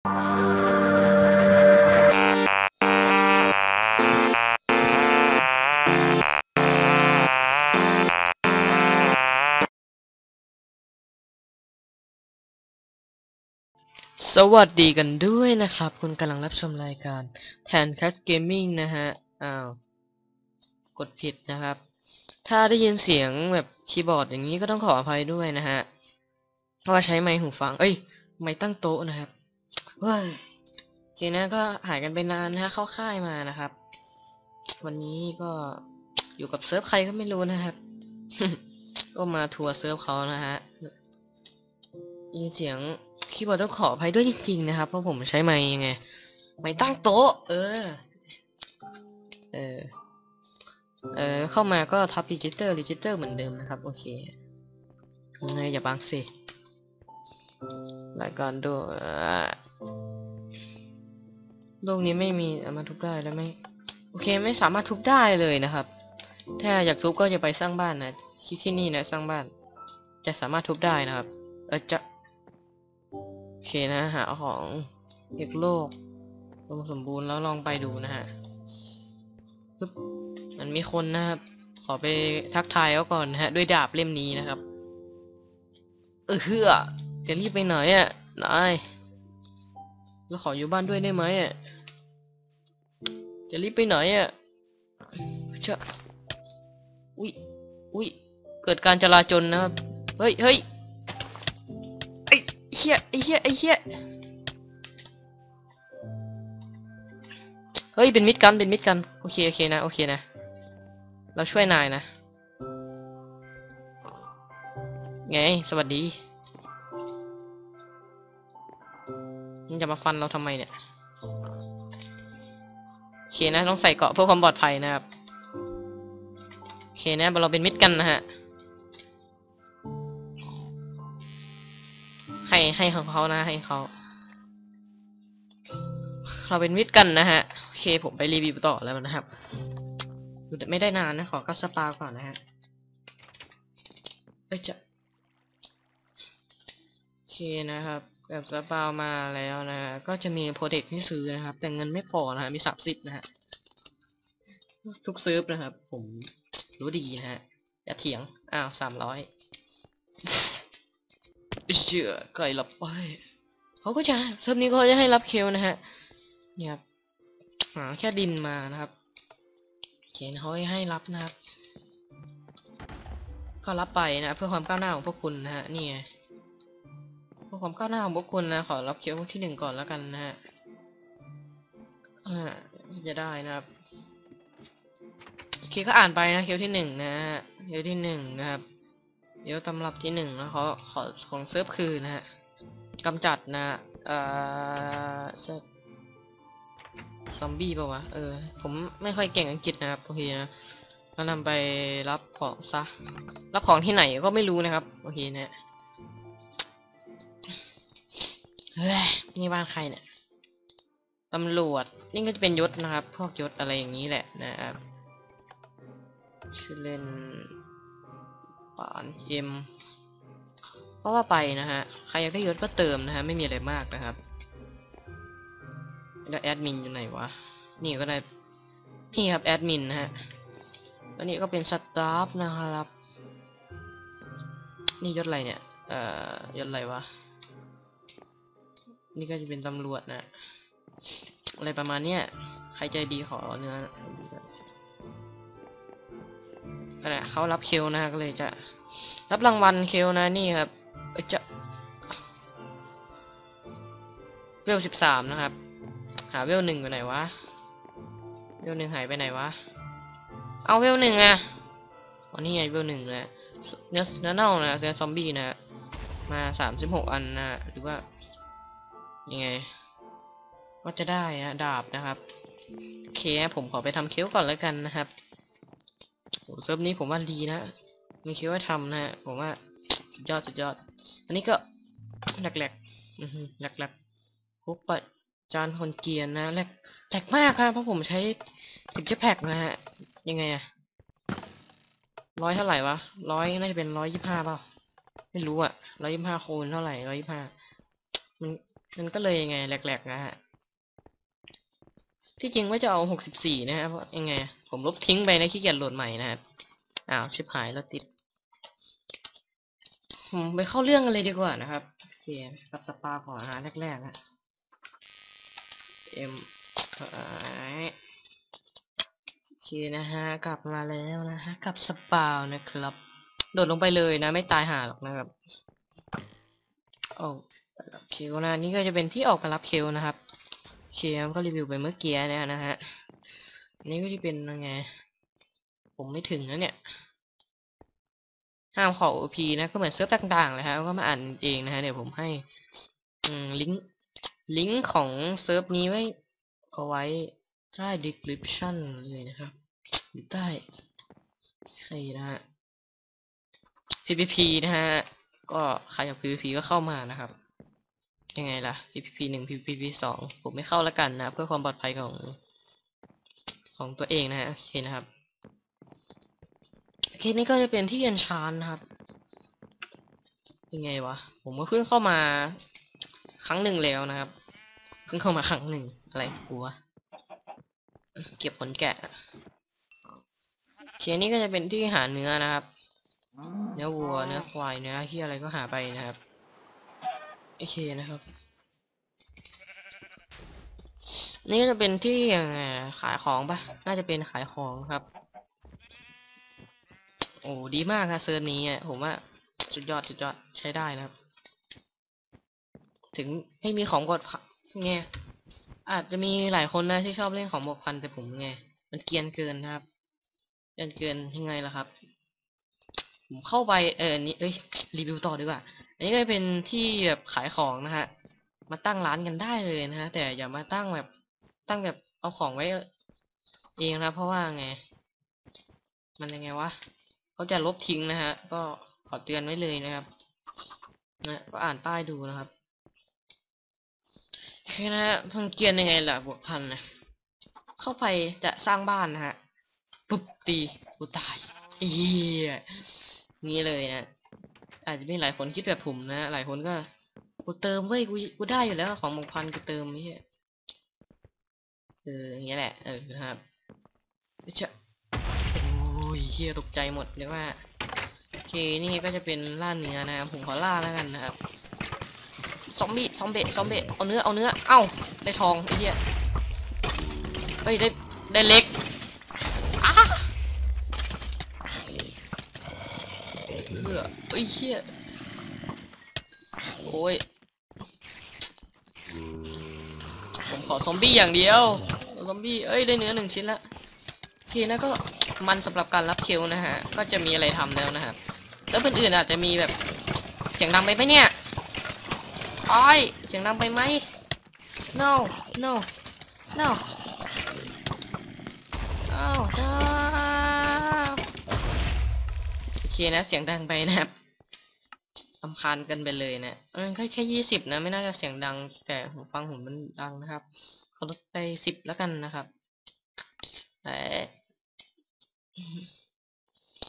สวัสดีกันด้วยนะครับ คุณกำลังรับชมรายการแทนคัสเกมมิ่งนะฮะ อ้าว กดผิดนะครับ ถ้าได้ยินเสียงแบบคีย์บอร์ดอย่างนี้ก็ต้องขออภัยด้วยนะฮะ เพราะว่าใช้ไมค์หูฟัง เอ้ย ไมค์ตั้งโต๊ะนะครับ เฮ้ยโอเคนะก็หายกันไปนานนะฮะเข้าค่ายมานะครับ วันนี้ก็อยู่กับเซิร์ฟใครก็ไม่รู้นะครับ ก็มาทัวร์เซิร์ฟเขานะฮะยินเสียงคีย์บอร์ดต้องขออภัยด้วยจริงๆนะครับ เพราะผมใช้ไมค์ยังไงไมค์ตั้งโต๊ะ เออ เออ เออ เข้ามาก็ทับดิจิตอร์ดิจิตอร์เหมือนเดิมนะครับ โอเคยังไงอย่าบังสิรายการดู โลกนี้ไม่มีเอามาทุบได้แล้วไม่ โอเคไม่สามารถทุบได้เลยนะครับ ถ้าอยากทุบก็จะไปสร้างบ้านนะที่ที่นี่นะสร้างบ้าน จะสามารถทุบได้นะครับ เออจะโอเคนะหาของเอกโลกรวมสมบูรณ์แล้วลองไปดูนะฮะปึ๊บมันมีคนนะครับ ขอไปทักทายเขาก่อนนะฮะ ด้วยดาบเล่มนี้นะครับ เออเฮือจะรีบไปไหนอะนายเราขออยู่บ้านด้วยได้ไหมอะ จะรีบไปไหนอะเชะอุ้ยอุ้ยเกิดการจราจนนะครับ เฮ้ยเฮ้ยไอ้เหี้ยไอ้เหี้ยไอ้เหี้ยเฮ้ย เป็นมิดกันเป็นมิดกัน โอเค โอเคนะ โอเคนะ เราช่วยนายนะ ไง สวัสดีมึงจะมาฟันเราทำไมเนี่ย เคนะต้องใส่เกาะเพื่อความปลอดภัยนะครับโอเคนะเราเป็นมิตรกันนะฮะให้ให้ของเขานะให้เขาเราเป็นมิตรกันนะฮะโอเคผมไปรีวิวต่อแล้วนะครับดูแต่ไม่ได้นานนะขอกัสปาก่อนนะฮะเอ้ยจะโอเคนะครับกับสปามาแล้วนะฮะก็จะมีโปรเทคที่ซื้อนะครับ แต่เงินไม่พอนะฮะมีสามสิบนะฮะ ทุกเซื้อนะครับ ผมรู้ดีนะฮะอย่าเถียง อ้าวสามร้อยเชื่อไก่หลับไปเขาก็จะเทอมนี้เขาจะให้รับเคลนะฮะเนี่ยครับหาแค่ดินมานะครับเขียนเขาให้รับนะครับ ก็รับไปนะ เพื่อความก้าวหน้าของพวกคุณนะฮะนี่เพื่อความก้าวหน้าของพวกคุณนะ ขอรับเคลที่หนึ่งก่อนแล้วกันนะฮะอ่าจะได้นะครับ เคก็อ่านไปนะเคลที่หนึ่งนะฮะเคลที่หนึ่งนะครับเดี๋ยวตำรับที่หนึ่งนะขอขอของเซิร์ฟคือนะฮะกำจัดนะเอ่อซอมบี้ป่าวะเออ ผมไม่ค่อยเก่งอังกฤษนะครับโอเคนะก็นำไปรับของซะ รับของที่ไหนก็ไม่รู้นะครับ โอเคนะเฮ้ยนี่บ้านใครเนี่ยตำรวจนี่ก็จะเป็นยศนะครับ พวกยศอะไรอย่างนี้แหละนะครับ ชื่อเล่นปานเอ็มก็ว่าไปนะฮะ ใครอยากได้ยศก็เติมนะฮะ ไม่มีอะไรมากนะครับ แล้วแอดมินอยู่ไหนวะ นี่ก็ได้ นี่ครับแอดมินนะฮะอันนี้ก็เป็นสตาฟนะครับ นี่ยศอะไรเนี่ย เอ่อยศอะไรวะ นี่ก็จะเป็นตำรวจนะ อะไรประมาณเนี้ย ใครใจดีขอเนื้อ นั่นแหละเขารับเคลนะก็เลยจะ รับรางวัลเคลนะนี่ครับเอ้ยจะเวลสิบสามนะครับ หาเวลหนึ่งไปไหนวะเวลหนึ่งหายไปไหนวะ เอาเวลหนึ่งอะอ๋อนี่ไงเวลหนึ่งเลยเนื้อเนื้อเน่านะเนื้อซอมบี้นะมาสามสิบหกอันนะหรือว่ายังไง ก็จะได้ฮะดาบนะครับโอเคผมขอไปทำคิ้วก่อนแล้วกันนะครับ เซิร์ฟนี้ผมว่าดีนะมีคิดว่าทำนะผมว่าสุดยอดสุดยอด อันนี้ก็แหลกๆอือฮึแหลกๆพุกปัดจานคนเกียนนะแหลกแหลกมากครับเพราะผมใช้สิบเจ็ดแพ็กนะฮะยังไงอะร้อยเท่าไหร่วะร้อยน่าจะเป็นร้อยยี่ห้าเปล่าไม่รู้อะร้อยยี่ห้าคูณเท่าไหร่ร้อยยี่ห้ามันมันก็เลยยังไงแหลกๆนะฮะ ที่จริงว่าจะเอาหกสิบสี่นะฮะเพราะยังไง ผมลบทิ้งไปนะขี้เกียจโหลดใหม่นะครับ อ้าวชิบหายแล้วติด ผมไปเข้าเรื่องกันเลยดีกว่านะครับโอเครับสปาก่อนนะแรกๆนะเอ็มโอเคนะฮะ กลับมาแล้วนะฮะ กับสปาวนะครับ โดดลงไปเลยนะ ไม่ตายหาหรอกนะครับโอ้ไปรับคิวนะ นี่ก็จะเป็นที่ออกมารับคิวนะครับ โอเคครับก็รีวิวไปเมื่อกี้เนี่ยนะฮะนี่ก็จะเป็นยังไง ผมไม่ถึงนะเนี่ย ห้ามขอ OP นะ ก็เหมือนเซิร์ฟต่างๆเลยฮะก็มาอ่านเองนะฮะเดี๋ยวผมให้ อืมลิงก์ลิงก์ของเซิร์ฟนี้ไว้เอาไว้ใต้ description เลยนะครับอยู่ใต้ใครนะฮะ PPP นะฮะ ก็ใครอยาก PVP ก็เข้ามานะครับ ยังไงล่ะ PVP หนึ่ง PVP สองผมไม่เข้าแล้วกันนะ เพื่อความปลอดภัยของของตัวเองนะฮะโอเคนะครับโอเคนี่ก็จะเป็นที่เอนชานนะครับยังไงวะ ผมก็เพิ่งเข้ามาครั้งหนึ่งแล้วนะครับ เพิ่งเข้ามาครั้งหนึ่งอะไรกลัว เก็บผลแกะโอเคนี่ก็จะเป็นที่หาเนื้อนะครับ เนื้อวัว เนื้อควาย เนื้อที่อะไรก็หาไปนะครับ โอเคนะครับ นี่จะเป็นที่ยังไงขายของปะน่าจะเป็นขายของครับ โอ้ดีมากครับเซิร์ฟนี้อะผมว่าสุดยอดสุดยอดใช้ได้นะครับ ถึงไม่มีของกดไงอาจจะมีหลายคนนะที่ชอบเล่นของบวกพันแต่ผมไงมันเกียนเกินนะครับเกรียนเกินยังไงล่ะครับ ผมเข้าไปเออนี่เอ้ยรีวิวต่อดีกว่า อันนี้ก็เป็นที่แบบขายของนะฮะ มาตั้งร้านกันได้เลยนะฮะ แต่อย่ามาตั้งแบบตั้งแบบเอาของไว้เองนะเพราะว่าไง มันยังไงวะเขาจะลบทิ้งนะฮะ ก็ขอเตือนไว้เลยนะครับนะก็อ่านป้ายดูนะครับโอเคนะฮะพังเกียนยังไงล่ะบวกพันนะเข้าไปจะสร้างบ้านนะฮะปุ๊บตีกูตายเอียงี้เลยนะ อาจจะมีหลายคนคิดแบบผมนะ หลายคนก็ กูเติมเว้ย กู กูได้อยู่แล้วของบงพันกูเติมไม่เอออย่างเงี้ยแหละ เออนะครับไม่ใช่โอ้ยเฮียตกใจหมดเรียกว่า โอเค นี่ก็จะเป็นล่าเนื้อนะครับ ผมขอล่าแล้วกันนะครับ ซอมบี้ ซอมเบะซอมเบะเอาเนื้อ เอาเนื้อ เอ้า ได้ทองไอ้เหี้ยเฮ้ย ได้ ได้เล็กอ้าเบื่ อเอ้เหี้ยโอ้ยผมขอซอมบี้อย่างเดียวซอมบี้เอ้ยได้เนื้อหนึ่งชิ้นละโอเคนะก็มันสำหรับการรับคิวนะฮะก็จะมีอะไรทำแล้วนะครับแล้วอื่นๆอาจจะมีแบบเสียงดังไปไหมเนี่ยไอ้ยเสียงดังไปไหม no no no อ้าวโอเคนะเสียงดังไปนะครับ ลำคาญกันไปเลยนะเออแค่แค่ยี่สิบนะ ไม่น่าจะเสียงดัง แต่หูฟังผมมันดังนะครับขาลดไปสิบแล้วกันนะครับแต่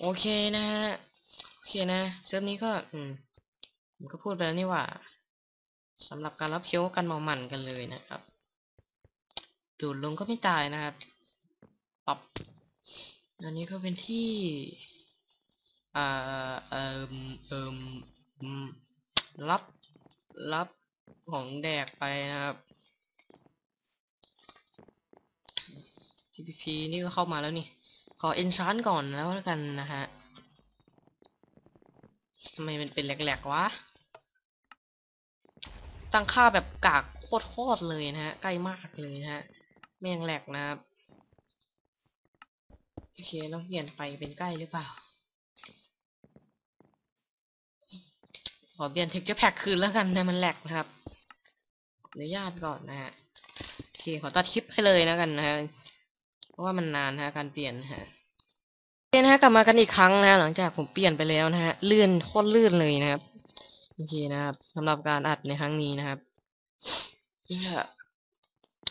โอเคนะฮะโอเคนะเซิร์ฟนี้ก็ อืมผมก็พูดไปแล้วนี่ว่าสำหรับการรับเคี้ยวกันเมามันกันเลยนะครับ ดูดลงก็ไม่ตายนะครับปรับอันนี้ก็เป็นที่อ่าเอ่มเอ่มอืม รับรับของแดกไปนะครับ PPP นี่ก็เข้ามาแล้วนี่ ขอเอนชานก่อนแล้วกันนะฮะทำไมมันเป็นแหลกๆวะ ตั้งค่าแบบกากโคตรๆเลยนะฮะ ใกล้มากเลยนะฮะ แม่งแหลกนะครับ โอเคต้องเปลี่ยนไปเป็นใกล้หรือเปล่า ขอเปลี่ยนเทคเจอร์แพ็กคืนแล้วกันนะมันแหลกนะครับอนุญาตก่อนนะฮะโอเคขอตัดคลิปให้เลยแล้วกันนะฮะเพราะว่ามันนานนะฮะการเปลี่ยนนะฮะโอเคนฮะกลับมากันอีกครั้งนะฮะหลังจากผมเปลี่ยนไปแล้วนะฮะลื่นโคตรลื่นเลยนะครับโอเคนะครับสำหรับการอัดในครั้งนี้นะครับเนี่ย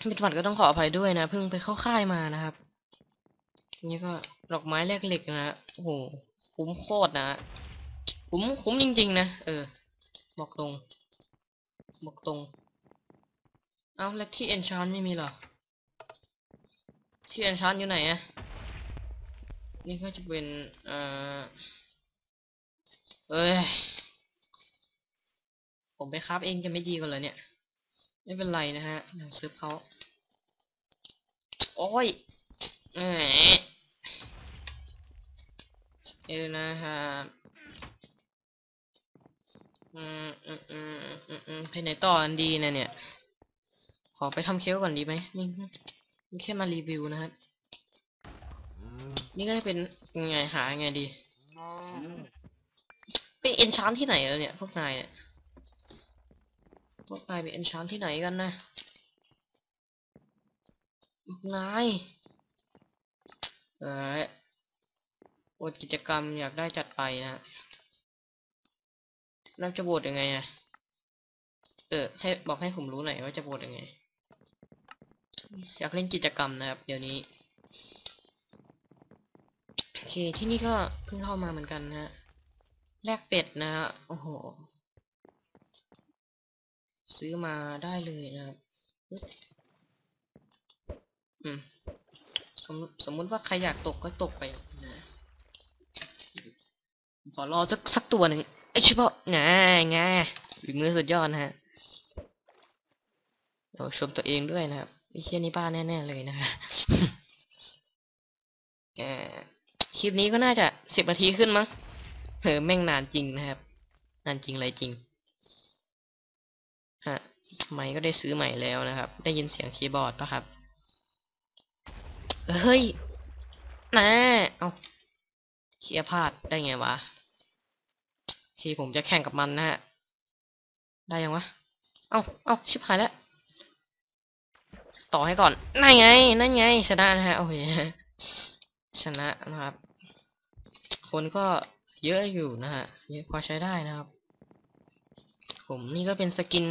มิดหวัดก็ต้องขออภัยด้วยนะเพิ่งไปเข้าค่ายมานะครับนี่ก็ดอกไม้แลกเหล็กนะฮะโอ้โหคุ้มโคตรนะฮะ คุ้มคุ้มจริง ๆ นะ เออ บอกตรง บอกตรง เอาแล้วที่เอนชานไม่มีหรอ ที่เอนชานอยู่ไหนอะนี่ก็จะเป็นเอ่อเอ้ย ผมไปครับเองจะไม่ดีกว่าเลยเนี่ย ไม่เป็นไรนะฮะเดี๋ยวซื้อเขาโอ้ยเออนะฮะ อืมอืมอืมอืมอืมไปไหนต่ออันดีนะเนี่ย ขอไปทำเคี้ยวก่อนดีไหมนี่นี่แค่มารีวิวนะครับ นี่ก็จะเป็นไงหาไงดีไปเอนชานที่ไหนแล้วเนี่ย พวกนายเนี่ย พวกนายไปเอนชานที่ไหนกันนะพวกนาย เอออดกิจกรรมอยากได้จัดไปนะ แล้วจะโหวตยังไงอะเออ ให้บอกให้ผมรู้หน่อยว่าจะโหวตยังไง อยากเล่นกิจกรรมนะครับ เดี๋ยวนี้ โอเค ที่นี่ก็เพิ่งเข้ามาเหมือนกันนะฮะ แลกเป็ดนะฮะ โอ้โห ซื้อมาได้เลยนะครับ อืมสมสมมุติว่าใครอยากตกก็ตกไปนะขอรอสักสักตัวหนึ่ง ไอชิบะง่ายง่ายฝีมือสุดยอดนะฮะเราชมตัวเองด้วยนะครับไอ้เชี่ยนี่บ้าแน่ๆเลยนะฮะคลิปนี้ก็น่าจะสิบนาทีขึ้นมั้งเออแม่งนานจริงนะครับ นานจริงอะไรจริงฮะไมค์ก็ได้ซื้อใหม่แล้วนะครับ ได้ยินเสียงคีย์บอร์ดปะครับเฮ้ยนะเอาเคลียร์พลาดได้ไงวะ ทีผมจะแข่งกับมันนะฮะ ได้ยังวะ เอาเอาชิบหายแล้ว ต่อให้ก่อน นั่นไง นั่นไง ชนะนะฮะ โอเคชนะนะครับ คนก็เยอะอยู่นะฮะ เยอะพอใช้ได้นะครับ ผมนี่ก็เป็นสกิน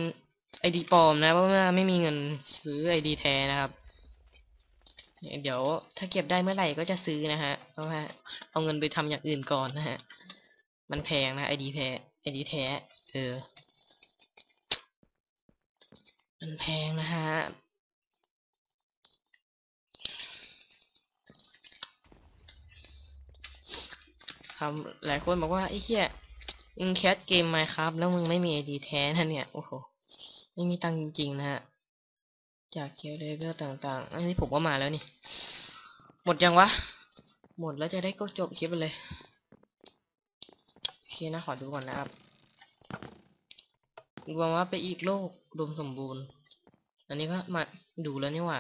ไอดีปลอมนะเพราะว่าไม่มีเงินซื้อไอดีแท้นะครับ เดี๋ยวถ้าเก็บได้เมื่อไหร่ก็จะซื้อนะฮะ เพราะว่าเอาเงินไปทำอย่างอื่นก่อนนะฮะ มันแพงนะไอดีแท้ไอดีแท้ เออ มันแพงนะฮะ ครับหลายคนบอกว่าไอ้เหี้ยมึงแคสเกมไหมครับ แล้วมึงไม่มีไอดีแท้นะเนี่ย โอ้โห ไม่มีตังจริง ๆ นะฮะ จากเคียวเลเวลต่างๆ อันนี้ผมก็มาแล้วนี่ หมดยังวะ หมดแล้วจะได้ก็จบคลิปไปเลย นะขอดูก่อนนะครับ รวมว่าไปอีกโลกรวมสมบูรณ์ อันนี้ก็มาดูแล้วนี่หว่า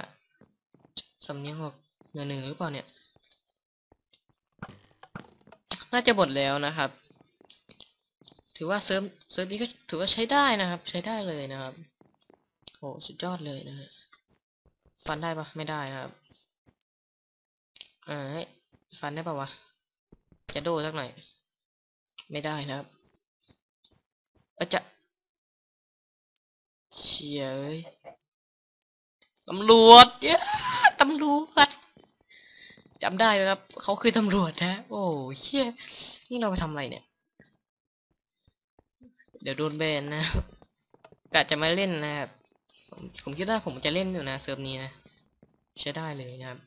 สำเนียงแบบเหนือๆหรือเปล่าเนี่ย น่าจะหมดแล้วนะครับ ถือว่าเซิร์ฟเซิร์ฟนี้ก็ถือว่าใช้ได้นะครับ ใช้ได้เลยนะครับโอ้สุดยอดเลยนะฮะฟันได้ปะไม่ได้นะครับอ่าเฮ้ยฟันได้ปะวะจะโดสักหน่อย ไม่ได้นะครับออจะเชียตำรวจเย้ตำรวจจำได้ไหมครับเขาคือตำรวจนะ โอ้เชี่ยนี่เราไปทำอะไรเนี่ย เดี๋ยวโดนแบนนะกะจะมาเล่นนะครับผมผมคิดว่าผมจะเล่นอยู่นะเซิร์ฟนี้นะ ใช้ได้เลยนะครับ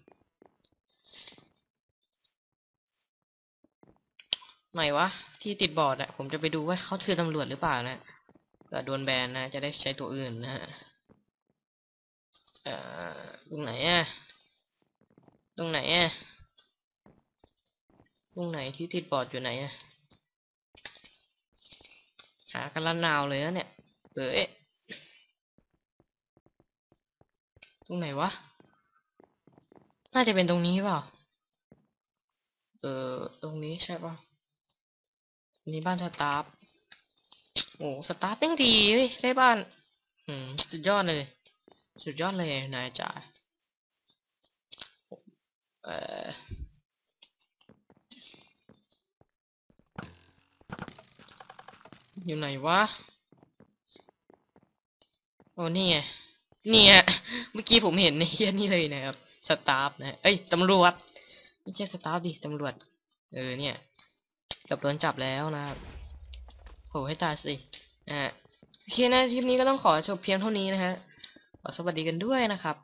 ไหนวะ ที่ติดบอร์ดอะผมจะไปดูว่าเขาคือตำรวจหรือเปล่านะเกิดโดนแบนนะ จะได้ใช้ตัวอื่นนะฮะตรงไหนอะตรงไหนอะตรงไหนที่ติดบอร์ดอยู่ไหนอะหากันละนาวเลยนะเนี่ยเอ้ยตรงไหนวะ น่าจะเป็นตรงนี้เปล่า เออ ตรงนี้ใช่ป่ะ นี่บ้านสตาฟโอ้สตาฟเป็นดีเว้ยได้บ้าน อืมสุดยอดเลย สุดยอดเลยนายจ่าเอออยู่ไหนวะ โอ้นี่ไงนี่ยเมื่อกี้ผมเห็นในเฮียนี่เลยนะครับ สตาฟนะ เอ้ย ตำรวจ ไม่ใช่สตาฟดิ ตำรวจ เออเนี่ย กับโดนจับแล้วนะครับโหให้ตายสินะฮะโอเคนะคลิปนี้ก็ต้องขอจบเพียงเท่านี้นะฮะขอสวัสดีกันด้วยนะครับ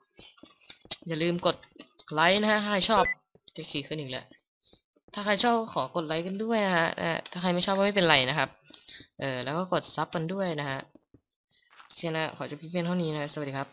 อย่าลืมกดไลค์นะฮะถ้าใครชอบจะขี่ขึ้นอีกแล้วถ้าใครชอบขอกดไลค์กันด้วยนะฮะถ้าใครไม่ชอบก็ไม่เป็นไรนะครับเออแล้วก็กดซับกันด้วยนะฮะโอเคนะขอจบเพียงเท่านี้นะสวัสดีครับ